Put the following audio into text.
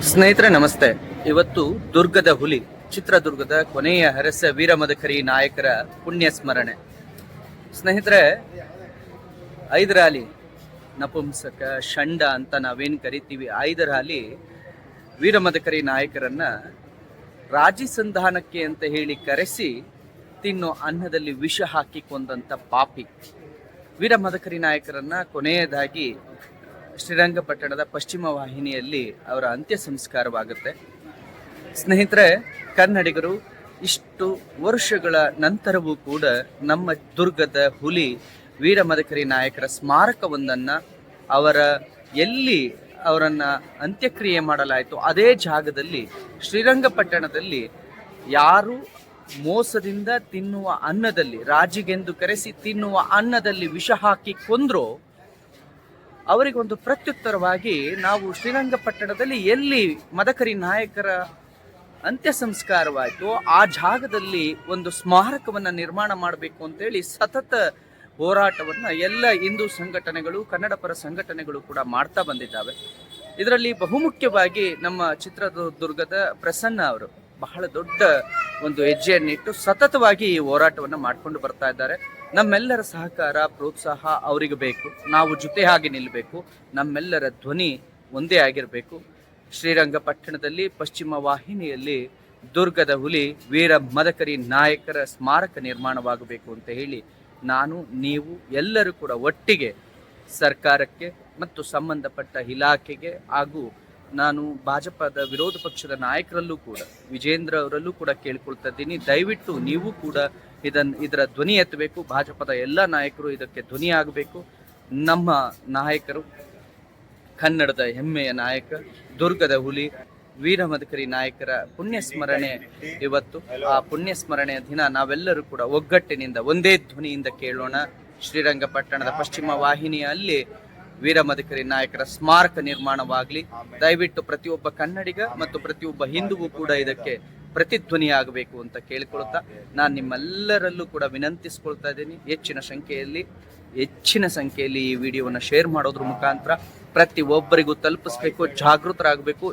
ಸ್ನೇಹಿತರೆ, ನಮಸ್ತೆ. ಇವತ್ತು ದುರ್ಗದ ಹುಲಿ, ಚಿತ್ರದುರ್ಗದ ಕೊನೆಯ ಹರಸ ವೀರಮದಕರಿ ನಾಯಕರ ಪುಣ್ಯ ಸ್ಮರಣೆ. ಸ್ನೇಹಿತರೆ ಐದರಾಲಿ ನಪುಂಸಕ, ಷಂಡ ಅಂತ ನಾವೇನು ಕರಿತೀವಿ ಐದರಾಲಿ ವೀರಮದಕರಿ ನಾಯಕರನ್ನ ರಾಜಿ ಸಂಧಾನಕ್ಕೆ ಅಂತ ಹೇಳಿ ಕರೆಸಿ ತಿನ್ನೋ ಅನ್ನದಲ್ಲಿ ವಿಷ ಹಾಕಿ ಕೊಂದಂತ ಪಾಪಿ. ವೀರಮದಕರಿ ನಾಯಕರನ್ನ ಕೊನೆಯದಾಗಿ ಶ್ರೀರಂಗಪಟ್ಟಣದ ಪಶ್ಚಿಮ ವಾಹಿನಿಯಲ್ಲಿ ಅವರ ಅಂತ್ಯ ಸಂಸ್ಕಾರವಾಗುತ್ತೆ ಸ್ನೇಹಿತರೆ, ಕನ್ನಡಿಗರು ಇಷ್ಟು ವರ್ಷಗಳ ನಂತರವೂ ಕೂಡ ನಮ್ಮ ದುರ್ಗದ ಹುಲಿ ವೀರಮದಕರಿ ನಾಯಕರ ಸ್ಮಾರಕವೊಂದನ್ನು ಅವರ ಎಲ್ಲಿ ಅವರನ್ನು ಅಂತ್ಯಕ್ರಿಯೆ ಮಾಡಲಾಯಿತು ಅದೇ ಜಾಗದಲ್ಲಿ ಶ್ರೀರಂಗಪಟ್ಟಣದಲ್ಲಿ ಯಾರು ಮೋಸದಿಂದ ತಿನ್ನುವ ಅನ್ನದಲ್ಲಿ ರಾಜಿಗೆಂದು ಕರೆಸಿ ತಿನ್ನುವ ಅನ್ನದಲ್ಲಿ ವಿಷ ಹಾಕಿ ಕೊಂದ್ರೋ ಅವರಿಗೊಂದು ಪ್ರತ್ಯುತ್ತರವಾಗಿ ನಾವು ಶ್ರೀರಂಗಪಟ್ಟಣದಲ್ಲಿ ಎಲ್ಲಿ ಮದಕರಿ ನಾಯಕರ ಅಂತ್ಯ ಸಂಸ್ಕಾರವಾಯಿತು ಆ ಜಾಗದಲ್ಲಿ ಒಂದು ಸ್ಮಾರಕವನ್ನು ನಿರ್ಮಾಣ ಮಾಡಬೇಕು ಅಂತೇಳಿ ಸತತ ಹೋರಾಟವನ್ನು ಎಲ್ಲ ಹಿಂದೂ ಸಂಘಟನೆಗಳು, ಕನ್ನಡ ಪರ ಸಂಘಟನೆಗಳು ಕೂಡ ಮಾಡ್ತಾ ಬಂದಿದ್ದಾವೆ. ಇದರಲ್ಲಿ ಬಹುಮುಖ್ಯವಾಗಿ ನಮ್ಮ ಚಿತ್ರದುರ್ಗದ ಪ್ರಸನ್ನ ಅವರು. ಬಹಳ ದೊಡ್ಡ ಒಂದು ಹೆಜ್ಜೆಯನ್ನಿಟ್ಟು ಸತತವಾಗಿ ಈ ಹೋರಾಟವನ್ನು ಮಾಡಿಕೊಂಡು ಬರ್ತಾ ಇದ್ದಾರೆ. ನಮ್ಮೆಲ್ಲರ ಸಹಕಾರ, ಪ್ರೋತ್ಸಾಹ ಅವರಿಗೆ ಬೇಕು. ನಾವು ಜೊತೆ ಹಾಗೆ ನಿಲ್ಲಬೇಕು ನಮ್ಮೆಲ್ಲರ ಧ್ವನಿ ಒಂದೇ ಆಗಿರಬೇಕು. ಶ್ರೀರಂಗಪಟ್ಟಣದಲ್ಲಿ ಪಶ್ಚಿಮ ವಾಹಿನಿಯಲ್ಲಿ ದುರ್ಗದ ಹುಲಿ, ವೀರ ಮದಕರಿ ನಾಯಕರ ಸ್ಮಾರಕ ನಿರ್ಮಾಣವಾಗಬೇಕು ಅಂತ ಹೇಳಿ ನಾನು, ನೀವು ಎಲ್ಲರೂ ಕೂಡ ಒಟ್ಟಿಗೆ ಸರ್ಕಾರಕ್ಕೆ ಮತ್ತು ಸಂಬಂಧಪಟ್ಟ ಇಲಾಖೆಗೆ ಹಾಗೂ ನಾನು ಭಾಜಪದ ವಿರೋಧ ಪಕ್ಷದ ನಾಯಕರಲ್ಲೂ ಕೂಡ, ವಿಜೇಂದ್ರ ಅವರಲ್ಲೂ ಕೂಡ ಕೇಳ್ಕೊಳ್ತಾ ಇದ್ದೀನಿ. ದಯವಿಟ್ಟು ನೀವು ಕೂಡ ಇದನ್ನು ಇದರ ಧ್ವನಿ ಎತ್ತಬೇಕು. ಭಾಜಪದ ಎಲ್ಲ ನಾಯಕರು ಇದಕ್ಕೆ ಧ್ವನಿ ಆಗಬೇಕು. ನಮ್ಮ ನಾಯಕರು, ಕನ್ನಡದ ಹೆಮ್ಮೆಯ ನಾಯಕ, ದುರ್ಗದ ಹುಲಿ, ವೀರಮದಕರಿ ನಾಯಕರ ಪುಣ್ಯ ಸ್ಮರಣೆ ಇವತ್ತು. ಆ ಪುಣ್ಯ ಸ್ಮರಣೆಯ ದಿನ ನಾವೆಲ್ಲರೂ ಕೂಡ ಒಗ್ಗಟ್ಟಿನಿಂದ, ಒಂದೇ ಧ್ವನಿಯಿಂದ ಕೇಳೋಣ. ಶ್ರೀರಂಗಪಟ್ಟಣದ ಪಶ್ಚಿಮ ವಾಹಿನಿಯಲ್ಲಿ ವೀರಮದಕರಿ ನಾಯಕರ ಸ್ಮಾರಕ ನಿರ್ಮಾಣವಾಗಲಿ. ದಯವಿಟ್ಟು ಪ್ರತಿಯೊಬ್ಬ ಕನ್ನಡಿಗ ಮತ್ತು ಪ್ರತಿಯೊಬ್ಬ ಹಿಂದುವು ಕೂಡ ಇದಕ್ಕೆ ಪ್ರತಿಧ್ವನಿ ಆಗಬೇಕು ಅಂತ ಕೇಳಿಕೊಳ್ತಾ ನಾನು ನಿಮ್ಮೆಲ್ಲರಲ್ಲೂ ಕೂಡ ವಿನಂತಿಸ್ಕೊಳ್ತಾ ಇದ್ದೀನಿ. ಹೆಚ್ಚಿನ ಸಂಖ್ಯೆಯಲ್ಲಿ ಹೆಚ್ಚಿನ ಸಂಖ್ಯೆಯಲ್ಲಿ ಈ ವಿಡಿಯೋವನ್ನು ಶೇರ್ ಮಾಡೋದ್ರ ಮುಖಾಂತರ ಪ್ರತಿ ಒಬ್ಬರಿಗೂ ತಲುಪಿಸ್ಬೇಕು ಜಾಗೃತರಾಗಬೇಕು.